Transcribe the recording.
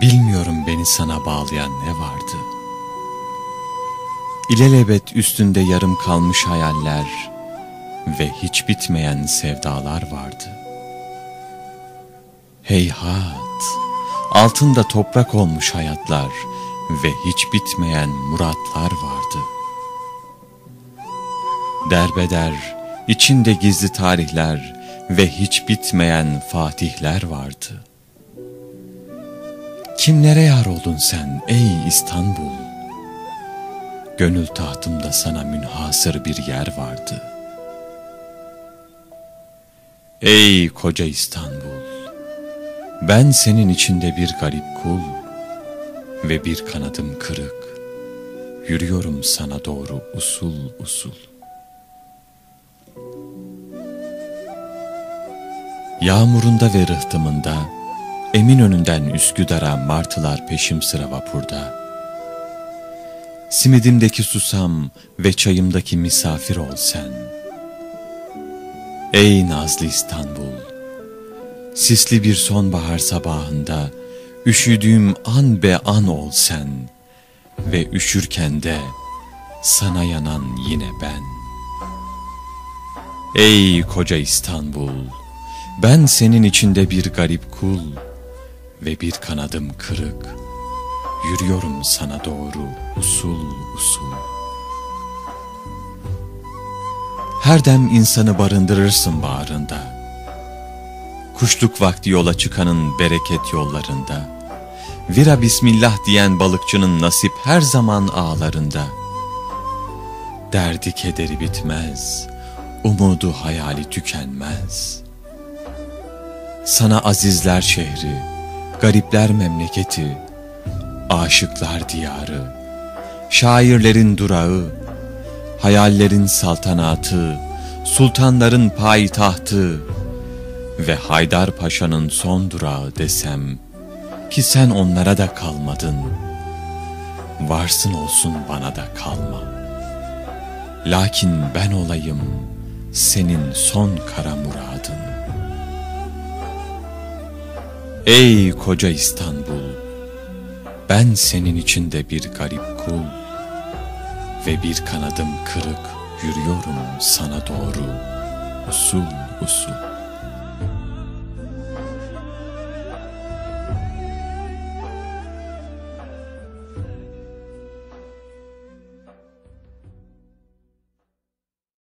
Bilmiyorum beni sana bağlayan ne vardı. İlelebet üstünde yarım kalmış hayaller ve hiç bitmeyen sevdalar vardı. Heyhat, altında toprak olmuş hayatlar ve hiç bitmeyen muratlar vardı. Derbeder, içinde gizli tarihler ve hiç bitmeyen fatihler vardı.'' Kimlere yar oldun sen ey İstanbul? Gönül tahtımda sana münhasır bir yer vardı. Ey koca İstanbul! Ben senin içinde bir garip kul ve bir kanadım kırık. Yürüyorum sana doğru usul usul. Yağmurunda ve rıhtımında, Eminönü'nden Üsküdar'a martılar peşim sıra vapurda. Simidimdeki susam ve çayımdaki misafir ol sen. Ey nazlı İstanbul! Sisli bir sonbahar sabahında üşüdüğüm an be an ol sen ve üşürken de sana yanan yine ben. Ey koca İstanbul! Ben senin içinde bir garip kul, ve bir kanadım kırık. Yürüyorum sana doğru usul usul. Her dem insanı barındırırsın bağrında. Kuşluk vakti yola çıkanın bereket yollarında. Vira bismillah diyen balıkçının nasip her zaman ağlarında. Derdi kederi bitmez, umudu hayali tükenmez. Sana azizler şehri, garipler memleketi, aşıklar diyarı, şairlerin durağı, hayallerin saltanatı, sultanların payitahtı ve Haydar Paşa'nın son durağı desem ki sen onlara da kalmadın. Varsın olsun bana da kalma. Lakin ben olayım senin son kara muradın. Ey koca İstanbul! Ben senin içinde bir garip kul ve bir kanadım kırık yürüyorum sana doğru usul usul.